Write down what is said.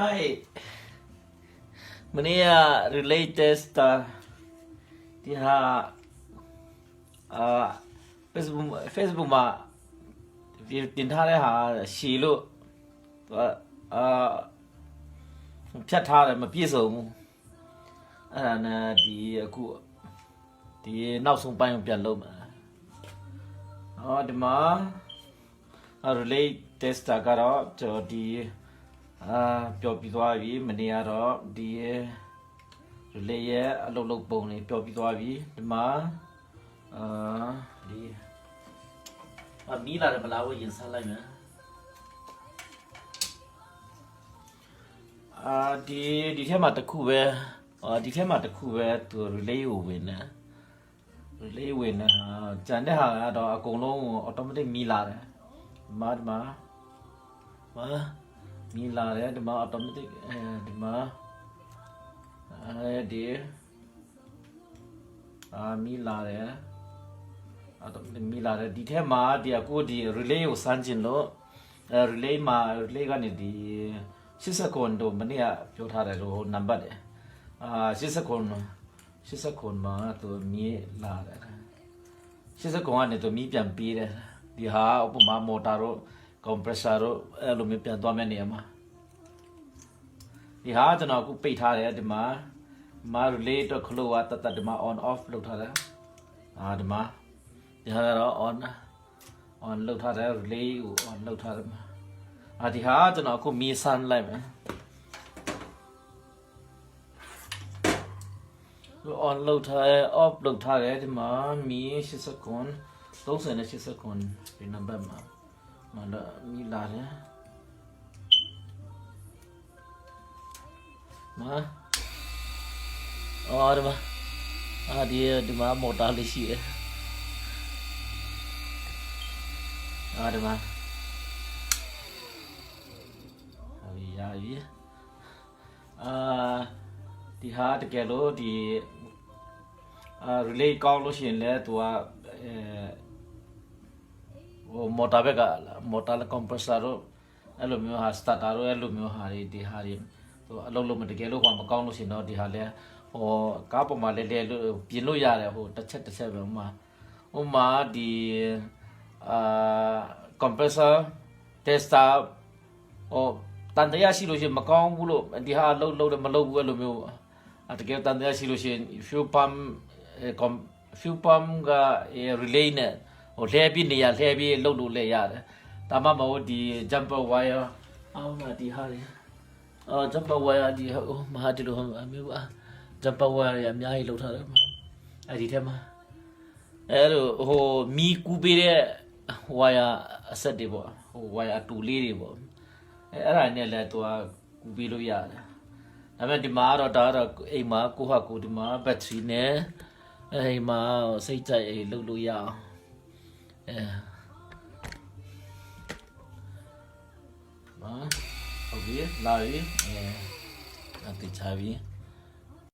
Hi မနေ့က relate test ဒီဟာအာ Facebook Facebook မှာဒီတင်ထားတဲ့ဟာရှည်လို့သူကအာဖြတ်ထားတယ်မပြည့်စုံဘူးအဲ့ဒါနဲ့ဒီအခုဒီနောက်ဆုံးပိုင်းကိုပြန်လုပ်မှာဟောဒီမှာ relate test ကတော့ကျွန်တော်ဒီ အာပျော်ပြီးသွားပြီမနေ့ကတော့ဒီလေရဲ့အလုပ်လုပ်ပုံလေးပျော်ပြီးသွားပြီဒီမှာအာဒီအမီလာတယ်မလားဝရင်စားလိုက်မယ်အာဒီဒီထဲမှာတစ်ခုပဲအာဒီထဲမှာတစ်ခုပဲသူ relay ကိုဝင်နေ relay ဝင်နေဟာဂျန်တဲ့ဟာကတော့အကုန်လုံး automatic မီလာတယ်ဒီမှာဒီမှာ မာမီလာတယ်ဒီမှာ automatic အဲဒီမှာအဲဒီအာမီလာတယ် automatic မီလာတယ်ဒီထဲမှာဒီအခုဒီ relay ကိုစမ်းကျင်လို့အဲ relay မှာ relay ကနေဒီ80ခွန်တို့မနေ့ကပြောထားတယ်လို့နံပါတ်တယ်အာ80ခွန်80ခွန်မှာသူမီလာတယ်80ခွန်ကနေသူမီပြန်ပေးတယ်ဒီဟာဥပမာမော်တာတို့ compressor တို့အဲ့လိုမျိုးပြန်သွားမဲ့နေရာမှာဒီဟာကျွန်တော်အခုပိတ်ထားတယ်ဒီမှာဒီမှာ relay တော့ close ကတတ်တတ်ဒီမှာ on off လုပ်ထားတယ်အာဒီမှာဒီဟာကတော့ on on လုပ်ထားတယ် relay ကို on လုပ်ထားတယ်မှာအာဒီဟာကျွန်တော်အခုမီဆန်လိုက်မယ် on လုပ်ထားတယ် off လုပ်ထားတယ်ဒီမှာမီ80စက္ကွန်30နဲ့80စက္ကွန်ဒီနံပါတ်မှာ mà đỡ mi là đấy mà ờ đi mà à đi đi mà một đá lấy xị à đi mà à vì à vì à đi ha thì cái lô thì à relay call lô xin lẽ tụi ဟိုမော်တာဘက်ကမော်တာကွန်ပရက်ဆာတို့အဲ့လိုမျိုးဟာစတာတာတို့အဲ့လိုမျိုးဟာတွေဒီဟာတွေဟိုအလုံးလုံးမတကယ်လို့ဟိုမကောင်းလို့ရှင်တော့ဒီဟာလဲဟိုကားပေါ်မှာလဲလဲလို့ပြင်လို့ရတယ်ဟိုတစ်ချက်တစ်ချက်ပဲဟိုမှာဟိုမှာဒီအာကွန်ပရက်ဆာတက်စတာဟိုတန်တရားရှိလို့ရှင်မကောင်းဘူးလို့ဒီဟာလုံးလုံးတယ်မလုံးဘူးအဲ့လိုမျိုးအတကယ်တန်တရားရှိလို့ရှင် fuel pump fuel pump က relay နဲ့ ဟိုလှဲပြီးနေရလှဲပြီးလှုပ်လို့လည်းရတယ်ဒါမှမဟုတ်ဒီ jumper wire အောင်းလာဒီဟာလေအော် jumper wire ဒီဟိုမဟာဒီလိုဟိုအမျိုးပါ jumper wire ရအများကြီးလှုပ်ထားတယ်မှာအဲ့ဒီထဲမှာအဲ့လိုဟိုမီကူပေးတဲ့ wire အဆက်တွေပေါ့ဟို wire အတူလေးတွေပေါ့အဲ့အဲ့ဒါနဲ့လည်းသူကကူပေးလို့ရတယ်ဒါပေမဲ့ဒီမှာတော့ဒါတော့အိမ်မှာကိုဟာကိုဒီမှာဘက်ထရီနဲ့အိမ်မှာစိတ်ကြိုက်အိမ်လှုပ်လို့ရအောင် အဲမဟုတ်ပြီလာပြီအဲအတိချပြီ